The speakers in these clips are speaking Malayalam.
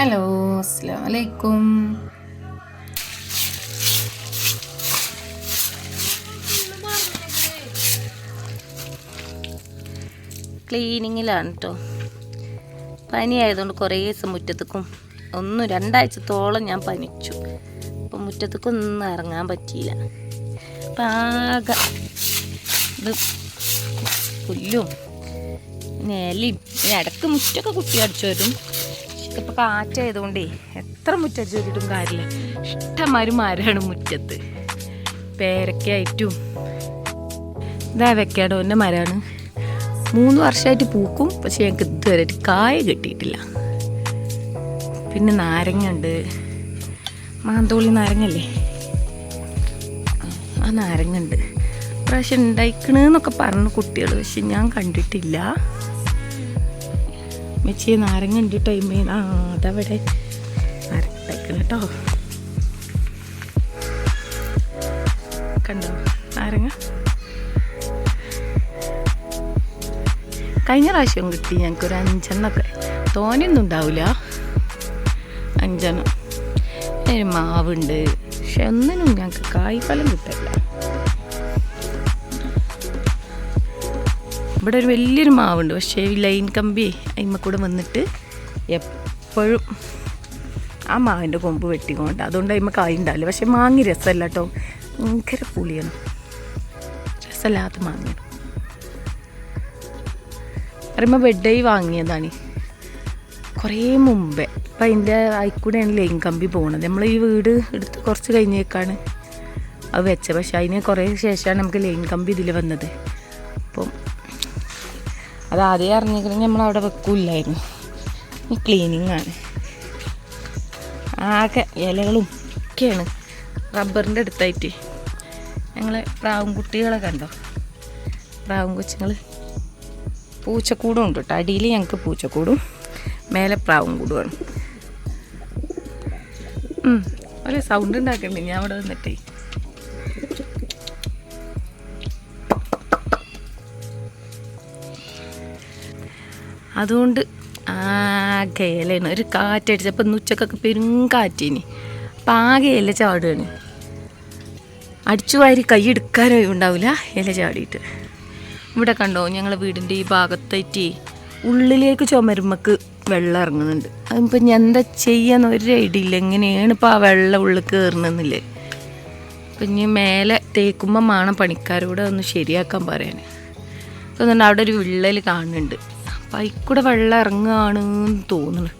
ഹലോ അസ്സാം വലൈക്കും ക്ലീനിങ്ങിലാണ് കേട്ടോ പനി ആയതുകൊണ്ട് കുറേ ദിവസം മുറ്റത്തേക്കും ഒന്നും രണ്ടാഴ്ചത്തോളം ഞാൻ പനിച്ചു. അപ്പം മുറ്റത്തേക്കൊന്നും ഇറങ്ങാൻ പറ്റിയില്ല. അപ്പം ഇത് പുല്ലും നിലയും ഇടയ്ക്ക് മുറ്റൊക്കെ കുട്ടി അടിച്ചു വരും. ഇപ്പം കാറ്റായതുകൊണ്ടേ എത്ര മുറ്റടിച്ച് വരിട്ടും കാര്യമില്ല. ഇഷ്ടമാരും മരമാണ് മുറ്റത്ത്. പേരക്കായിട്ടും ഇതാ വെക്കാടോന്റെ മരമാണ്. മൂന്ന് വർഷമായിട്ട് പൂക്കും പക്ഷെ ഞങ്ങൾക്ക് ഇതുവരെ കായ കിട്ടിയിട്ടില്ല. പിന്നെ നാരങ്ങ ഉണ്ട് മാന്തോളി നാരങ്ങല്ലേ ആ നാരങ്ങ ഉണ്ട് പ്രാവശ്യം ഉണ്ടായിക്കണെന്നൊക്കെ പറഞ്ഞു കുട്ടികൾ പക്ഷെ ഞാൻ കണ്ടിട്ടില്ല. മെച്ചിയെ നാരങ്ങ ഉണ്ട് മീൻ. ആ അതവിടെ നാരങ്ങ കേട്ടോ കണ്ടോ? നാരങ്ങ? കഴിഞ്ഞ പ്രാവശ്യം കിട്ടി ഞങ്ങൾക്ക് ഒരു അഞ്ചെണ്ണൊക്കെ. തോനെയൊന്നും ഉണ്ടാവില്ല അഞ്ചെണ്ണം. മാവുണ്ട്. പക്ഷെ ഒന്നിനും ഞങ്ങൾക്ക് കായ്ഫലം കിട്ടില്ല ഇവിടെ ഒരു വലിയൊരു മാവുണ്ട്. പക്ഷേ ലൈൻ കമ്പി അതിമ്മ കൂടെ വന്നിട്ട് എപ്പോഴും ആ മാവിന്റെ കൊമ്പ് വെട്ടിക്കൊണ്ട് അതുകൊണ്ട് അതിമ്മ കായ് ഉണ്ടാവില്ല. പക്ഷെ മാങ്ങി രസമല്ല കേട്ടോ. ഭയങ്കര പുളിയാണ്. രസമില്ലാത്ത മാങ്ങ പറയുമ്പോൾ ബെഡായി വാങ്ങിയതാണ്. കുറേ മുമ്പേ. അപ്പം അതിന്റെ ആയിക്കൂടെയാണ് ലൈൻ കമ്പി പോണത്. നമ്മൾ ഈ വീട് എടുത്ത് കുറച്ച് കഴിഞ്ഞേക്കാണ് അത് വെച്ചത്. പക്ഷേ അതിന് കുറേ ശേഷമാണ് നമുക്ക് ലൈൻ കമ്പി ഇതിൽ വന്നത്. അപ്പം അത് ആദ്യം അറിഞ്ഞെങ്കിലും നമ്മൾ അവിടെ വെക്കില്ലായിരുന്നു. ഈ ക്ലീനിങ് ആണ്. ആകെ ഇലകളും ഒക്കെയാണ് റബ്ബറിന്റെ അടുത്തായിട്ട്. ഞങ്ങളെ പ്രാവും കുട്ടികളെ കണ്ടോ? പ്രാവും കൊച്ചുങ്ങൾ പൂച്ചക്കൂടും ഉണ്ട് കേട്ടോ. അടിയിൽ ഞങ്ങൾക്ക് പൂച്ചക്കൂടും മേലെ പ്രാവും കൂടുമാണ് ഒരു സൗണ്ട് ഉണ്ടാക്കണ്ടേ? ഞാൻ അവിടെ വന്നിട്ടേ. അതുകൊണ്ട് ഇലയാണ്. ഒരു കാറ്റടിച്ചപ്പോൾ ഇന്ന് ഉച്ചക്കൊക്കെ പെരും കാറ്റിനി. അപ്പം ആകെ ഇല ചാടുകയാണ് അടിച്ചു വാരി കൈ എടുക്കാനോ ഉണ്ടാവില്ല ഇല ചാടിയിട്ട്. ഇവിടെ കണ്ടോ ഞങ്ങളെ വീടിന്റെ ഈ ഭാഗത്തേറ്റി ഉള്ളിലേക്ക് ചുമരുമ്പക്ക് വെള്ളം ഇറങ്ങുന്നുണ്ട്. അതിപ്പോൾ ഞാൻ എന്താ ചെയ്യാന്ന് ഒരു ഐഡിയ ഇല്ല. എങ്ങനെയാണ് ഇപ്പോൾ ആ വെള്ളം ഉള്ളിൽ കയറണമെന്നില്ലേ അപ്പം ഇനി മേലെ തേക്കുമ്പോൾ വേണം പണിക്കാരോട് ഒന്ന് ശരിയാക്കാൻ പറയാൻ തോന്നുന്നുണ്ട് അവിടെ ഒരു വിള്ളൽ കാണുന്നുണ്ട്. അപ്പം അതിൽ കൂടെ വെള്ളം ഇറങ്ങുകയാണ് തോന്നുന്നു.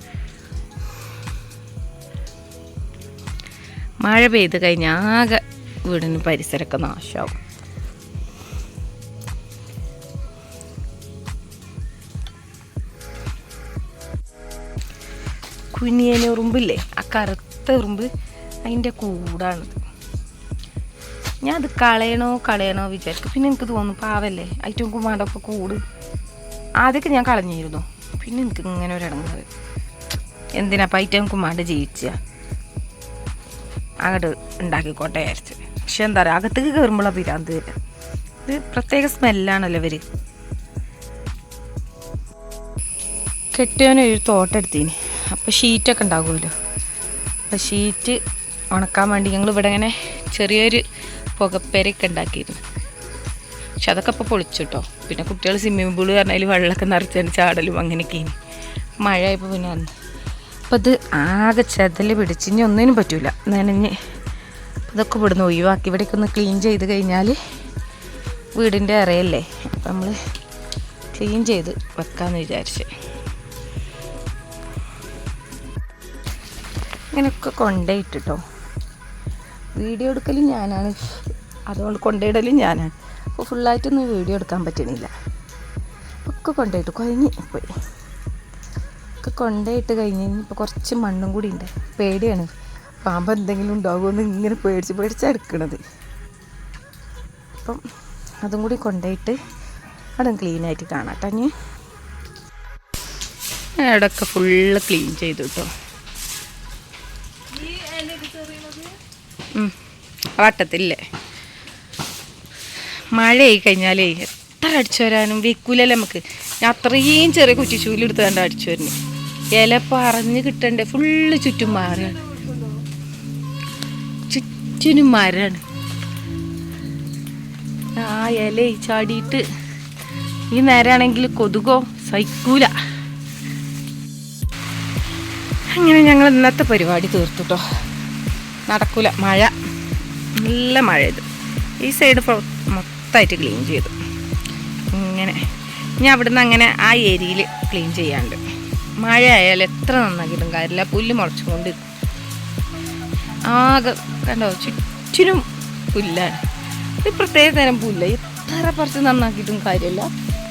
മഴ പെയ്ത് കഴിഞ്ഞാൽ ആകെ വീടിന് പരിസരമൊക്കെ നാശമാവും. കുനിയനെ ഉറുമ്പില്ലേ? ആ കറുത്ത ഉറുമ്പ് അതിന്റെ കൂടാണിത് ഞാൻ അത് കളയണോ കളയണോ വിചാരിക്കും. പിന്നെ എനിക്ക് തോന്നും പാവല്ലേ? ഐറ്റവും കുമാരൊക്കെ കൂട്. ആദ്യമൊക്കെ ഞാൻ കളഞ്ഞിരുന്നു. പിന്നെ എനിക്ക് ഇങ്ങനെ ഒരു ഇടങ്ങാറ്. എന്തിനാ പൈറ്റം കുമാണ്ട് ജീവിച്ച? അങ്ങോട്ട് ഉണ്ടാക്കിക്കോട്ടെ വിചാരിച്ചു. പക്ഷെ എന്താ പറയുക അകത്തേക്ക് കയറുമ്പോഴാണ് പിരാന്ത് വരിക ഇത് പ്രത്യേക സ്മെല്ലാണല്ലോ ഇവർ കെട്ടിയവനൊരു തോട്ടെടുത്തീന് അപ്പോൾ ഷീറ്റൊക്കെ ഉണ്ടാകുമല്ലോ. അപ്പോൾ ഷീറ്റ് ഉണക്കാൻ വേണ്ടി ഞങ്ങൾ ഇവിടെ ഇങ്ങനെ ചെറിയൊരു പുകപ്പേരൊക്കെ ഉണ്ടാക്കിയിരുന്നു. പക്ഷെ അതൊക്കെ ഇപ്പോൾ പൊളിച്ചു കേട്ടോ പിന്നെ കുട്ടികൾ സ്വിമ്മിംഗ് പൂൾ പറഞ്ഞാൽ വെള്ളമൊക്കെ നിറച്ച് ചാടലും അങ്ങനെയൊക്കെയാണ് മഴ ആയപ്പോൾ പിന്നെ വന്നു. അപ്പം അത് ആകെ ചെതൽ പിടിച്ച് ഇനി ഒന്നിനും പറ്റൂല. നനഞ്ഞ് ഇതൊക്കെ ഇവിടുന്ന് ഒഴിവാക്കി. ഇവിടേക്ക് ഒന്ന് ക്ലീൻ ചെയ്ത് കഴിഞ്ഞാൽ വീടിന്റെ അറയല്ലേ? അപ്പം നമ്മൾ ക്ലീൻ ചെയ്ത് വെക്കാമെന്ന് വിചാരിച്ച്. ഇങ്ങനെയൊക്കെ കൊണ്ടേയിട്ടോ വീഡിയോ എടുക്കലും ഞാനാണ്. അതുകൊണ്ട് കൊണ്ടിടലും ഞാനാണ്. അപ്പോൾ ഫുള്ളായിട്ടൊന്നും വീഡിയോ എടുക്കാൻ പറ്റണില്ല ഒക്കെ കൊണ്ടുപോയിട്ട് കുഴഞ്ഞ് പോയി. ഒക്കെ കൊണ്ടുപോയിട്ട് കഴിഞ്ഞ് ഇപ്പോൾ കുറച്ച് മണ്ണും കൂടി ഉണ്ട്. പേടിയാണ്. പാമ്പ് എന്തെങ്കിലും ഉണ്ടാകുമെന്ന് ഇങ്ങനെ പേടിച്ച് പേടിച്ചാണ് എടുക്കണത് അപ്പം അതും കൂടി കൊണ്ടുപോയിട്ട് അവിടെ ക്ലീനായിട്ട് കാണാം കേട്ടോ ഞാൻ ഇടയ്ക്ക് ഫുള്ള് ക്ലീൻ ചെയ്തു കേട്ടോ വട്ടത്തില്ലേ? മഴയായി കഴിഞ്ഞാലേ എത്ര അടിച്ചു വരാനും വെക്കൂലല്ലേ നമുക്ക്. ഞാൻ അത്രയും ചെറിയ കുറ്റിച്ചൂലെടുത്ത് കണ്ട അടിച്ചു വരുന്നു. ഇല പറഞ്ഞ് കിട്ടണ്ടേ? ഫുള്ള് ചുറ്റും മാറാണ് ചുറ്റിനും മാറാണ് ആ ഇല ചാടിയിട്ട് ഈ നേരാണെങ്കിൽ കൊതുകോ സഹിക്കൂല. അങ്ങനെ ഞങ്ങൾ ഇന്നത്തെ പരിപാടി തീർത്തുട്ടോ നടക്കൂല. മഴ. നല്ല മഴ ഇത്. ഈ സൈഡ് മൊത്തമായിട്ട് ക്ലീൻ ചെയ്തു. ഇങ്ങനെ. ഞാൻ അവിടുന്ന് അങ്ങനെ ആ ഏരിയയിൽ ക്ലീൻ ചെയ്യാണ്ട്. മഴ ആയാലും എത്ര നന്നാക്കിയിട്ടും കാര്യമില്ല. പുല്ല് മുളച്ചുകൊണ്ട്. ആകെ കണ്ടോ ചുറ്റിനും പുല്ലാണ്. ഇത് പ്രത്യേക തരം പുല്ല്. എത്ര പറിച്ച് നന്നാക്കിയിട്ടും കാര്യമില്ല.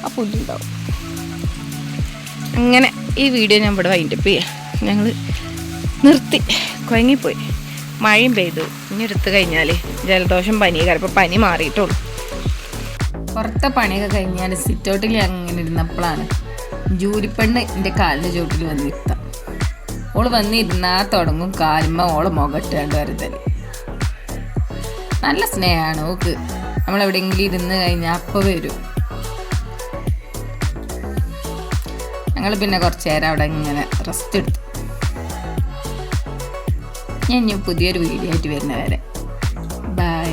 ആ പുല്ലുണ്ടാവും. അങ്ങനെ ഈ വീഡിയോ ഞാൻ ഇവിടെ വൈൻഡപ്പ് ചെയ്യാം. ഞങ്ങൾ നിർത്തി. കുഴങ്ങിപ്പോയി. മഴയും പെയ്തു. ഇനി എടുത്തു കഴിഞ്ഞാൽ ജലദോഷം പനി കാരണം പനി മാറിയിട്ടുള്ളൂ പുറത്തെ പണിയൊക്കെ കഴിഞ്ഞാൽ സിറ്റൗട്ടിൽ അങ്ങനെ ഇരുന്നപ്പോഴാണ് ജൂരിപ്പെണ്ണ് എന്റെ കാലിന്റെ ചോട്ടിൽ വന്നിരുത്താം ഓൾ വന്നിരുന്നാ തുടങ്ങും കാലുമ്മ ഓൾ മുഖട്ടാണ്ട് വരുതൽ നല്ല സ്നേഹമാണ് ഓക്ക്. നമ്മളെവിടെയെങ്കിലും ഇരുന്ന് കഴിഞ്ഞാൽ അപ്പോൾ വരും. ഞങ്ങൾ പിന്നെ കുറച്ച് നേരം അവിടെ ഇങ്ങനെ റെസ്റ്റ് എടുത്തു. ഞാൻ ഇനി പുതിയൊരു വീഡിയോ ആയിട്ട് വരുന്നവരെ. ബൈ